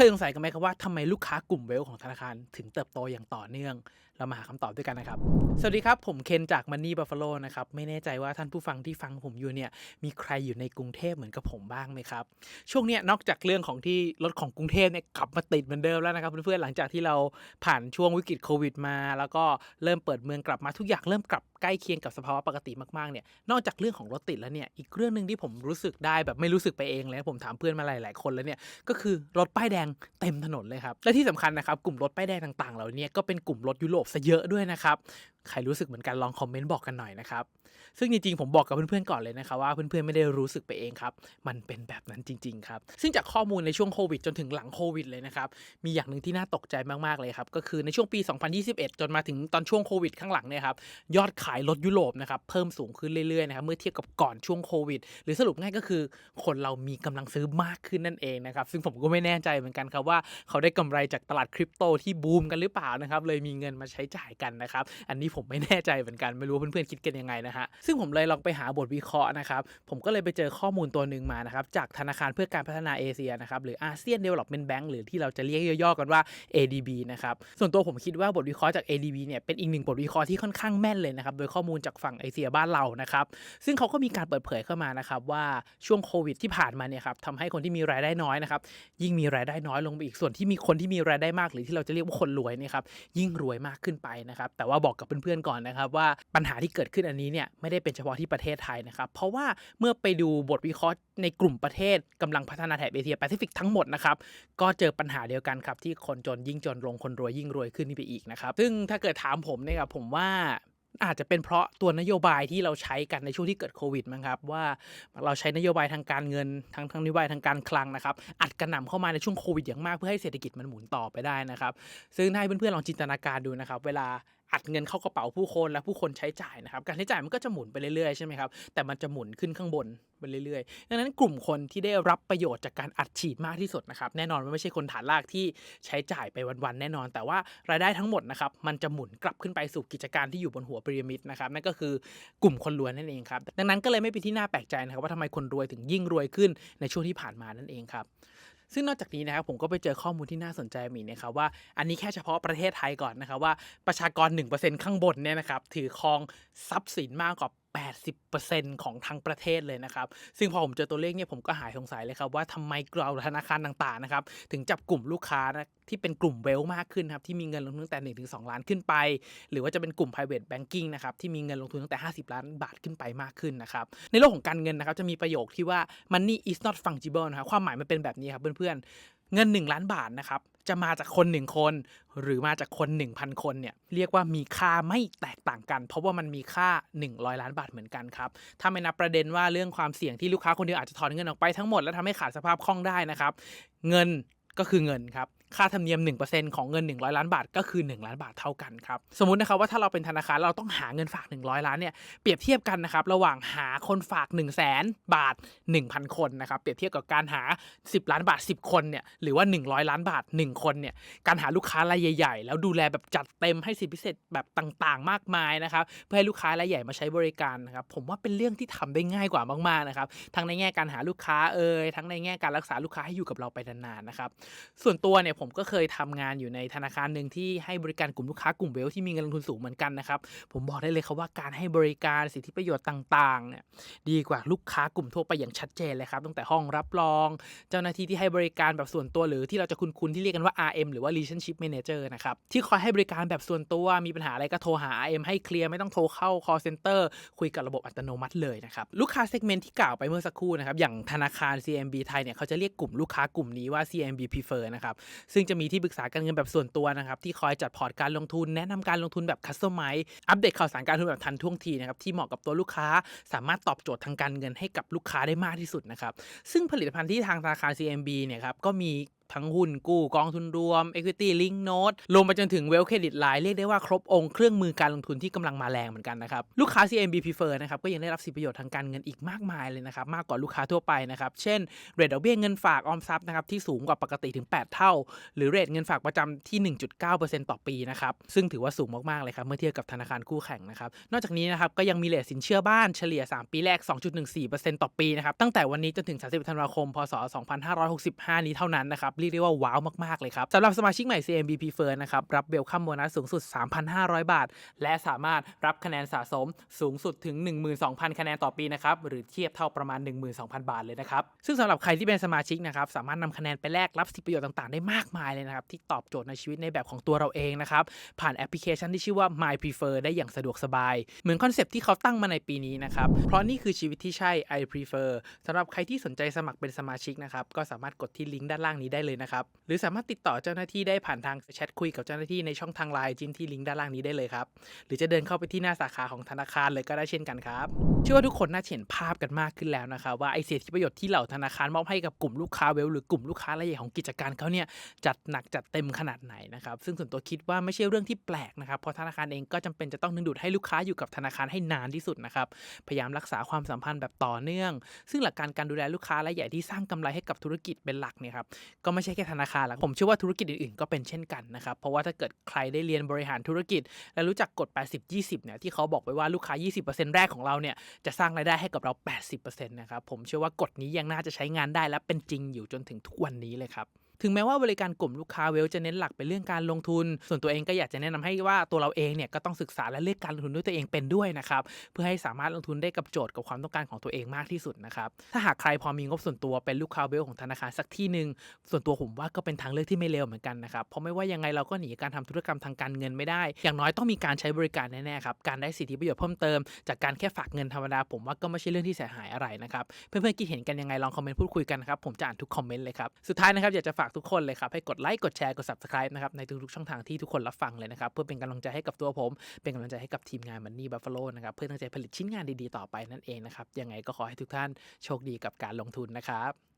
เคยสงสัยกันไหมครับว่าทำไมลูกค้ากลุ่มเวลของธนาคารถึงเติบโตอย่างต่อเนื่อง เรามาหาคำตอบด้วยกันนะครับ สวัสดีครับ ผมเคนจาก Money Buffalo นะครับ ไม่แน่ใจว่าท่านผู้ฟังที่ฟังผมอยู่เนี่ย มีใครอยู่ในกรุงเทพเหมือนกับผมบ้างไหมครับ ช่วงนี้นอกจากเรื่องของที่รถของกรุงเทพเนี่ยกลับมาติดเหมือนเดิมแล้วนะครับเพื่อนๆหลังจากที่เราผ่านช่วงวิกฤตโควิดมา แล้วก็เริ่มเปิดเมืองกลับมาทุกอย่างเริ่มกลับใกล้เคียงกับสภาวะปกติมากๆเนี่ยนอกจากเรื่องของรถติดแล้วเนี่ยอีกเรื่องหนึ่งที่ผมรู้สึกได้แบบไม่รู้สึกไปเองเลยผมถามเพื่อนมาหลาย ๆ คนแล้วเนี่ยก็คือรถป้ายแดงเต็มถนนเลยครับและที่สำคัญนะครับกลุ่มรถป้ายแดงต่างๆเหล่านี้ก็เป็นกลุ่มรถยุโรปซะเยอะด้วยนะครับใครรู้สึกเหมือนกันลองคอมเมนต์บอกกันหน่อยนะครับ ซึ่งจริงๆผมบอกกับเพื่อนๆก่อนเลยนะครับว่าเพื่อนๆไม่ได้รู้สึกไปเองครับ มันเป็นแบบนั้นจริง ๆ ครับ ซึ่งจากข้อมูลในช่วงโควิดจนถึงหลังโควิดเลยนะครับ มีอย่างหนึ่งที่น่าตกใจมากๆเลยครับ ก็คือในช่วงปี 2021 จนมาถึงตอนช่วงโควิดข้างหลังเนี่ยครับ ยอดขายรถยุโรปนะครับเพิ่มสูงขึ้นเรื่อยๆนะครับ เมื่อเทียบกับก่อนช่วงโควิด หรือสรุปง่ายก็คือ คนเรามีกำลังซื้อมากขึ้นนั่นเองนะครับ ซึ่งผมก็ไม่แน่ใจเหมือนกันครับว่าเขาได้กำไรจากตลาดคริปโตที่บูมกันหรือเปล่านะครับ เลยมีเงินมาใช้จ่ายกันนะครับ อันนี้ผมไม่แน่ใจเหมือนกัน ไม่รู้เพื่อนๆคิดกันยังไงนะฮะซึ่งผมเลยลองไปหาบทวิเคราะห์นะครับ ผมก็เลยไปเจอข้อมูลตัวหนึ่งมานะครับ จากธนาคารเพื่อการพัฒนาเอเชียนะครับ หรืออาเซียนเดเวล็อปเมนต์แบงก์หรือที่เราจะเรียกย่อๆกันว่า ADB นะครับ ส่วนตัวผมคิดว่าบทวิเคราะห์จาก ADB เนี่ยเป็นอีกหนึ่งบทวิเคราะห์ที่ค่อนข้างแม่นเลยนะครับ โดยข้อมูลจากฝั่งเอเชียบ้านเรานะครับ ซึ่งเขาก็มีการเปิดเผยเข้ามานะครับว่าช่วงโควิดที่ผ่านมาเนี่ยครับทำให้คนที่มีรายได้น้อยนะครับยิ่งมีรายได้น้อยลงไปอีกส่วนที่มีคนที่มีรายได้มาก หรือที่เราจะเรียกว่าคนรวยเนี่ยครับยิ่งรวยมากขึ้นไปนะครับแต่ว่าบอกกับเพื่อนๆก่อนนะครับว่าปัญหาที่เกิดขึ้นอันนี้เนี่ยไม่ได้เป็นเฉพาะที่ประเทศไทยนะครับ เพราะว่าเมื่อไปดูบทวิเคราะห์ในกลุ่มประเทศกำลังพัฒนาแถบเอเชียแปซิฟิกทั้งหมดนะครับ ก็เจอปัญหาเดียวกันครับ ที่คนจนยิ่งจนลงคนรวยยิ่งรวยขึ้นนี่ไปอีกนะครับ ซึ่งถ้าเกิดถามผมเนี่ยครับผมว่าอาจจะเป็นเพราะตัวนโยบายที่เราใช้กันในช่วงที่เกิดโควิดมั้งครับ ว่าเราใช้นโยบายทางการเงินทั้งทั้งนโยบายทางการคลังนะครับ อัดกระหน่ำเข้ามาในช่วงโควิดอย่างมากเพื่อให้เศรษฐกิจมันหมุนต่อไปได้นะครับ ซึ่งให้เพื่อนๆลองจินตนาการดูนะครับ เวลา อัดเงินเข้ากระเป๋าผู้คนและผู้คนใช้จ่ายนะครับ การใช้จ่ายมันก็จะหมุนไปเรื่อยๆใช่ไหมครับแต่มันจะหมุนขึ้นข้างบนไปเรื่อยๆดังนั้นกลุ่มคนที่ได้รับประโยชน์จากการอัดฉีดมากที่สุดนะครับแน่นอนว่าไม่ใช่คนฐานรากที่ใช้จ่ายไปวันๆแน่นอน แต่ว่ารายได้ทั้งหมดนะครับมันจะหมุนกลับขึ้นไปสู่กิจการที่อยู่บนหัวพีระมิดนะครับนั่นก็คือกลุ่มคนรวยนั่นเองครับดังนั้นก็เลยไม่เป็นที่น่าแปลกใจนะครับว่าทำไมคนรวยถึงยิ่งรวยขึ้นในช่วงที่ผ่านมานั่นเองครับ ซึ่งนอกจากนี้นะครับผมก็ไปเจอข้อมูลที่น่าสนใจมีนะครับว่าอันนี้แค่เฉพาะประเทศไทยก่อนนะครับว่าประชากร 1%ข้างบนเนี่ยนะครับถือครองทรัพย์สินมากกว่า 80%ของทั้งประเทศเลยนะครับ ซึ่งพอผมเจอตัวเลขเนี่ยผมก็หายสงสัยเลยครับว่าทำไมเราวธนาคารต่างๆนะครับถึงจับกลุ่มลูกค้านะที่เป็นกลุ่มเวลมากขึ้นครับที่มีเงินลงทุนตั้งแต่1ถึง2ล้านขึ้นไป หรือว่าจะเป็นกลุ่ม private banking นะครับที่มีเงินลงทุนตั้งแต่ 50 ล้านบาทขึ้นไปมากขึ้นนะครับในโลกของการเงินนะครับจะมีประโยคที่ว่า money is not fungible นะครับความหมายมันเป็นแบบนี้ครับเพื่อนๆเงิน 1 ล้านบาทนะครับ จะมาจากคนหนึ่งคน หรือมาจากคน1,000 คนเนี่ยเรียกว่ามีค่าไม่แตกต่างกัน เพราะว่ามันมีค่า 100 ล้านบาทเหมือนกันครับถ้าไม่นับประเด็นว่าเรื่องความเสี่ยงที่ลูกค้าคนเดียวอาจจะถอนเงินออกไปทั้งหมดแล้วทำให้ขาดสภาพคล่องได้นะครับ เงินก็คือเงินครับ ค่าธรรมเนียม 1%ของเงิน 100 ล้านบาทก็คือ 1 ล้านบาทเท่ากันครับสมมตินะครับว่าถ้าเราเป็นธนาคารเราต้องหาเงินฝาก 100 ล้านเนี่ยเปรียบเทียบกันนะครับระหว่างหาคนฝาก 1 0 0 0 0แบาท 1,000 คนนะครับเปรียบเทียบกับการหา 10 ล้านบาท 10 คนเนี่ยหรือว่า 100 ล้านบาท 1 คนเนี่ยการหาลูกค้ารายใหญ่ ๆ แล้วดูแลแบบจัดเต็มให้สิทธิพิเศษแบบต่างๆ มากมายนะครับเพื่อให้ลูกค้ารายใหญ่มาใช้บริการนะครับผมว่าเป็นเรื่องที่ทำได้ง่ายกว่ามากๆนะครับทั้งในแง่การหาลูกค้าเอ่ยทั้งในแง่การรักษาลูกค้าให้อยู่กับเราไปนานๆนะครับส่วนตัวเนี่ยผมก็เคยทำงานอยู่ในธนาคารหนึ่งที่ให้บริการกลุ่มลูกค้ากลุ่มเวลที่มีเงินลงทุนสูงเหมือนกันนะครับผมบอกได้เลยครับว่าการให้บริการสิทธิประโยชน์ต่างๆเนี่ยดีกว่าลูกค้ากลุ่มทั่วไปอย่างชัดเจนเลยครับตั้งแต่ห้องรับรอง เจ้าหน้าที่ที่ให้บริการแบบส่วนตัวหรือที่เราจะคุ้นๆที่เรียกกันว่า RM หรือว่า relationship manager นะครับที่คอยให้บริการแบบส่วนตัวมีปัญหาอะไรก็โทรหา RM ให้เคลียร์ไม่ต้องโทรเข้า call center คุยกับระบบอัตโนมัติเลยนะครับลูกค้าเซกเมนต์ที่กล่าวไปเมื่อสักครู่นะครับอย่างธนาคาร CMB ไทยเนี่ยเขาจะเรียกกลุ่มลูกค้ากลุ่มนี้ว่า CMB Prefer นะครับซึ่งจะมีที่ปรึกษาการเงินแบบส่วนตัวนะครับที่คอยจัดพอร์ตการลงทุนแนะนำการลงทุนแบบคัสตอมไมซ์อัปเดตข่าวสารการลงทุนแบบทันท่วงทีนะครับที่เหมาะกับตัวลูกค้า สามารถตอบโจทย์ทางการเงินให้กับลูกค้าได้มากที่สุดนะครับซึ่งผลิตภัณฑ์ที่ทางธนาคาร CMB เนี่ยครับก็มี ทั้งหุ้นกู้กองทุนรวม Equity Link Note รวมไปจนถึง Well Credit Line เรียกได้ว่าครบองค์เครื่องมือการลงทุนที่กำลังมาแรงเหมือนกันนะครับ ลูกค้า CMB Prefer นะครับก็ยังได้รับสิทธิประโยชน์ทางการเงินอีกมากมายเลยนะครับ มากกว่าลูกค้าทั่วไปนะครับ เช่นเรทดอกเบี้ยเงินฝากออมทรัพย์นะครับที่สูงกว่าปกติถึง 8 เท่า หรือเรทเงินฝากประจำที่ 1.9%ต่อปีนะครับซึ่งถือว่าสูงมากๆเลยครับเมื่อเทียบกับธนาคารคู่แข่งนะครับนอกจากนี้นะครับก็ยังมีเรทสินเชื่อบ้านเฉลี่ย 3 ปีแรก 2.14%ต่อปีนะครับตั้งแต่วันนี้จนถึง 30 ธันวาคม พศ 2565 นี้เท่านั้นนะครับเรียกได้ว่าว้าวมากๆเลยครับสำหรับสมาชิกใหม่ CMB Prefer นะครับรับเวลคัมโบนัสสูงสุด 3,500 บาท และสามารถรับคะแนนสะสมสูงสุดถึง 12,000 คะแนนต่อปีนะครับหรือเทียบเท่าประมาณ 12,000 บาทเลยนะครับซึ่งสำหรับใครที่เป็นสมาชิกนะครับสามารถนำคะแนนไปแลกรับสิทธิประโยชน์ต่างๆ ได้มากมายเลยนะครับที่ตอบโจทย์ในชีวิตในแบบของตัวเราเองนะครับผ่านแอปพลิเคชันที่ชื่อว่า My Prefer ได้อย่างสะดวกสบาย เหมือนคอนเซปที่เขาตั้งมาในปีนี้นะครับเพราะนี่คือชีวิตที่ใช่ I Prefer สำหรับใครที่สนใจสมัครเป็นสมาชิกนะครับก็สามารถกดที่ลิงก์ด้านล่างนี้ได้เลยนะครับ หรือสามารถติดต่อเจ้าหน้าที่ได้ผ่านทางแชทคุยกับเจ้าหน้าที่ในช่องทางไลน์จิ้มที่ลิงก์ด้านล่างนี้ได้เลยครับ หรือจะเดินเข้าไปที่หน้าสาขาของธนาคารเลยก็ได้เช่นกันครับเชื่อว่าทุกคนน่าเห็นภาพกันมากขึ้นแล้วนะครับว่าไอเสิทธิประโยชน์ที่เหล่าธนาคารมอบให้กับกลุ่มลูกค้าเวลหรือกลุ่มลูกค้ารายใหญ่ของกิจการเขาเนี่ยจัดหนักจัดเต็มขนาดไหนนะครับซึ่งส่วนตัวคิดว่าไม่ใช่เรื่องที่แปลกนะครับเพราะธนาคารเองก็จำเป็นจะต้องดึงดูดให้ลูกค้าอยู่กับธนาคารให้นานที่สุดนะครับพยายามรักษาความสัมพันธ์แบบต่อเนื่อง ซึ่งหลักการการดูแลลูกค้ารายใหญ่ที่สร้างกำไรให้กับธุรกิจเป็นหลักเนี่ยครับก็ไไม่ใช่แค่ธนาคารหรอกผมเชื่อว่าธุรกิจอื่นๆก็เป็นเช่นกันนะครับ เพราะว่าถ้าเกิดใครได้เรียนบริหารธุรกิจ และรู้จักกฎ 80-20 เนี่ยที่เขาบอกไว้ว่าลูกค้า 20%แรกของเราเนี่ยจะสร้างรายได้ให้กับเรา 80%นะครับผมเชื่อว่ากฎนี้ยังน่าจะใช้งานได้และเป็นจริงอยู่จนถึงทุกวันนี้เลยครับ ถึงแม้ว่าบริการกลุ่มลูกค้าเวลจะเน้นหลักเป็นเรื่องการลงทุน ส่วนตัวเองก็อยากจะแนะนำให้ว่าตัวเราเองเนี่ยก็ต้องศึกษาและเลือกการลงทุนด้วยตัวเองเป็นด้วยนะครับเพื่อให้สามารถลงทุนได้กับโจทย์กับความต้องการของตัวเองมากที่สุดนะครับถ้าหากใครพอมีงบส่วนตัวเป็นลูกค้าเวลของธนาคารสักที่หนึ่งส่วนตัวผมว่าก็เป็นทางเลือกที่ไม่เลวเหมือนกันนะครับเพราะไม่ว่ายังไงเราก็หนีการทำธุรกรรมทางการเงินไม่ได้ อย่างน้อยต้องมีการใช้บริการแน่ๆครับการได้สิทธิประโยชน์เพิ่มเติมจากการแค่ฝากเงินธรรมดาผมว่าก็ไม่ใช่เรื่องที่เสียหายอะไรนะครับเพื่อนๆคิดเห็นกันยังไงลองคอมเมนต์พูดคุยกันนะครับผมจะอ่านทุกคอมเมนต์เลยครับสุดท้ายนะครับอยากจะฝากทุกคนเลยครับ ให้กดไลค์กดแชร์กด subscribe นะครับในทุกๆช่องทางที่ทุกคนรับฟังเลยนะครับเพื่อเป็นกำลังใจให้กับตัวผม เป็นกำลังใจให้กับทีมงานมันนี่บัฟฟาโลนะครับเพื่อตั้งใจผลิตชิ้นงานดีๆต่อไปนั่นเองนะครับยังไงก็ขอให้ทุกท่านโชคดีกับการลงทุนนะครับ